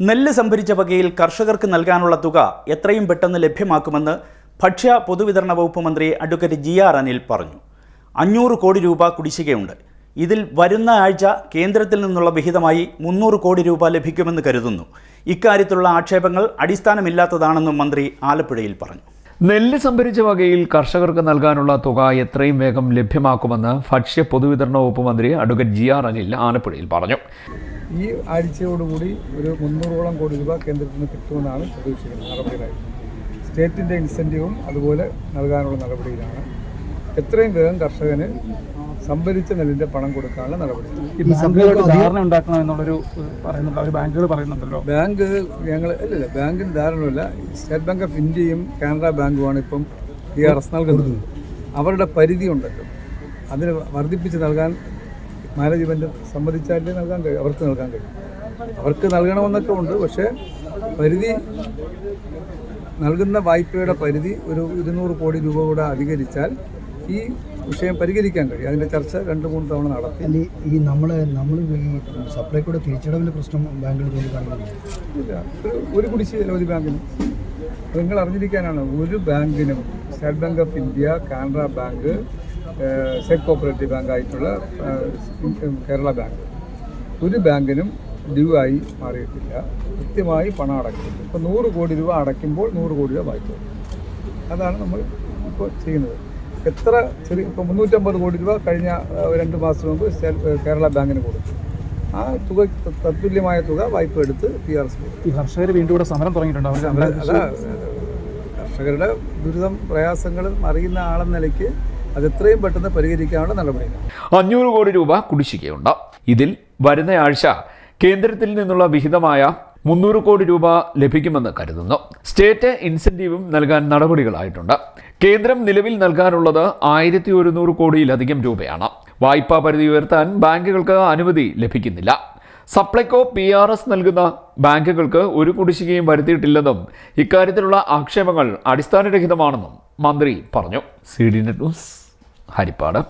നെല്ല് സംഭരിച്ച വകയിൽ കർഷകർക്ക് നൽകാനുള്ള തുക എത്രയും പെട്ടെന്ന് ലഭ്യമാക്കുമെന്ന് ഭക്ഷ്യ പൊതുവിതരണ വകുപ്പ് മന്ത്രി അഡ്വക്കേറ്റ് ജി ആർ അനിൽ പറഞ്ഞു. അഞ്ഞൂറ് കോടി രൂപ കുടിശ്ശികയുണ്ട്. ഇതിൽ വരുന്ന ആഴ്ച കേന്ദ്രത്തിൽ നിന്നുള്ള വിഹിതമായി മുന്നൂറ് കോടി രൂപ ലഭിക്കുമെന്ന് കരുതുന്നു. ഇക്കാര്യത്തിലുള്ള ആക്ഷേപങ്ങൾ അടിസ്ഥാനമില്ലാത്തതാണെന്നും മന്ത്രി ആലപ്പുഴയിൽ പറഞ്ഞു. നെല്ല് സംഭരിച്ച വകയിൽ കർഷകർക്ക് നൽകാനുള്ള തുക എത്രയും വേഗം ലഭ്യമാക്കുമെന്ന് ഭക്ഷ്യ പൊതുവിതരണ വകുപ്പ് മന്ത്രി അഡ്വക്കേറ്റ് ജി ആർ അനിൽ ആലപ്പുഴയിൽ പറഞ്ഞു. ഈ ആഴ്ചയോടുകൂടി ഒരു മുന്നൂറോളം കോടി രൂപ കേന്ദ്രത്തിൽ നിന്ന് കിട്ടുമെന്നാണ് പ്രതീക്ഷിക്കുന്നത് നടപടികളായി. സ്റ്റേറ്റിന്റെ ഇൻസെന്റീവും അതുപോലെ നൽകാനുള്ള നടപടിയിലാണ്. എത്രയും വേഗം കർഷകന് സംഭരിച്ച നെല്ലിന്റെ പണം കൊടുക്കാനുള്ള നടപടി. ധാരണ ഉണ്ടാക്കണം എന്നുള്ളൊരു ഏഹ്, പറയുന്നുണ്ട് ബാങ്കുകൾ പറയുന്നുണ്ടല്ലോ. ബാങ്ക് ഞങ്ങൾ അല്ലല്ല ബാങ്കിന് ധാരണമില്ല സ്റ്റേറ്റ് ബാങ്ക് ഓഫ് ഇന്ത്യയും കാനറ ബാങ്കുമാണ് ഇപ്പം ഈ ആർ എസ് നൽകുന്നത്. അവരുടെ പരിധി ഉണ്ടല്ലോ അതിന് വർദ്ധിപ്പിച്ച് നൽകാൻ മാനേജ്മെന്റ് സമ്മതിച്ചാലേ നൽകാൻ കഴിയും. അവർക്ക് നൽകാൻ കഴിയും. അവർക്ക് നൽകണമെന്നൊക്കെ ഉണ്ട്. പക്ഷേ പരിധി നൽകുന്ന വായ്പയുടെ പരിധി ഒരു ഇരുന്നൂറ് കോടി രൂപ കൂടെ അധികരിച്ചാൽ ഈ വിഷയം പരിഹരിക്കാൻ കഴിയും. അതിന്റെ ചർച്ച രണ്ട് മൂന്ന് തവണ നടത്തി. അല്ല ഈ- നമ്മൾ നമ്മൾ ഈ സപ്ലൈക്കൂടെ തിരിച്ചടവിന്റെ പ്രശ്നം ബാങ്കിൽ ചൂണ്ടിക്കാണിക്കുന്നുണ്ട് ഇല്ല. ഒരു കുടിശ്ശികയില്ല ഒരു ബാങ്കിനും. നിങ്ങൾ അറിഞ്ഞിരിക്കാനാണ് ഒരു ബാങ്കിനും State Bank of India Canara Bank sec cooperative bank ആയിട്ടുള്ള ഏഹ്, കേരള ബാങ്ക് ഒരു ബാങ്കിനും ഡ്യൂ ആയി മാറിയിട്ടില്ല. കൃത്യമായി പണം അടയ്ക്കുന്നു ഇപ്പോൾ നൂറ് കോടി രൂപ അടയ്ക്കുമ്പോൾ നൂറ് കോടി രൂപ വായ്പ. അതാണ് നമ്മൾ ഇപ്പോൾ ചെയ്യുന്നത്. എത്ര ചെറിയ ഇപ്പോൾ മുന്നൂറ്റമ്പത് കോടി രൂപ കഴിഞ്ഞ രണ്ട് മാസം മുമ്പ് കേരള ബാങ്കിന് കൊടുത്തു. ആ തുക തത്തുല്യമായ തുക വായ്പ എടുത്ത് പി ആർ എസ് ഈ കർഷകർ വീണ്ടും ഇവിടെ സമരം തുടങ്ങിയിട്ടുണ്ട്? കർഷകരുടെ ദുരിതം പ്രയാസങ്ങളും അറിയുന്ന ആളെന്ന നിലയ്ക്ക് അത് എത്രയും പെട്ടെന്ന് പരിഹരിക്കാനുള്ള നടപടി അഞ്ഞൂറ് കോടി രൂപ കുടിശ്ശികയുണ്ട്. ഇതിൽ വരുന്ന ആഴ്ച കേന്ദ്രത്തിൽ നിന്നുള്ള വിഹിതമായ മുന്നൂറ് കോടി രൂപ ലഭിക്കുമെന്ന് കരുതുന്നു. സ്റ്റേറ്റ് ഇൻസെന്റീവും നൽകാൻ നടപടികളായിട്ടുണ്ട്. കേന്ദ്രം നിലവിൽ നൽകാനുള്ളത് ആയിരത്തി ഒരുന്നൂറ് കോടിയിലധികം രൂപയാണ്. വായ്പാ പരിധി ഉയർത്താൻ ബാങ്കുകൾക്ക് അനുമതി ലഭിക്കുന്നില്ല. സപ്ലൈകോ പി ആർ എസ് നൽകുന്ന ബാങ്കുകൾക്ക് ഒരു കുടിശ്ശികയും വരുത്തിയിട്ടില്ലെന്നും ഇക്കാര്യത്തിലുള്ള ആക്ഷേപങ്ങൾ അടിസ്ഥാനരഹിതമാണെന്നും മന്ത്രി പറഞ്ഞു. C D net news Haripad.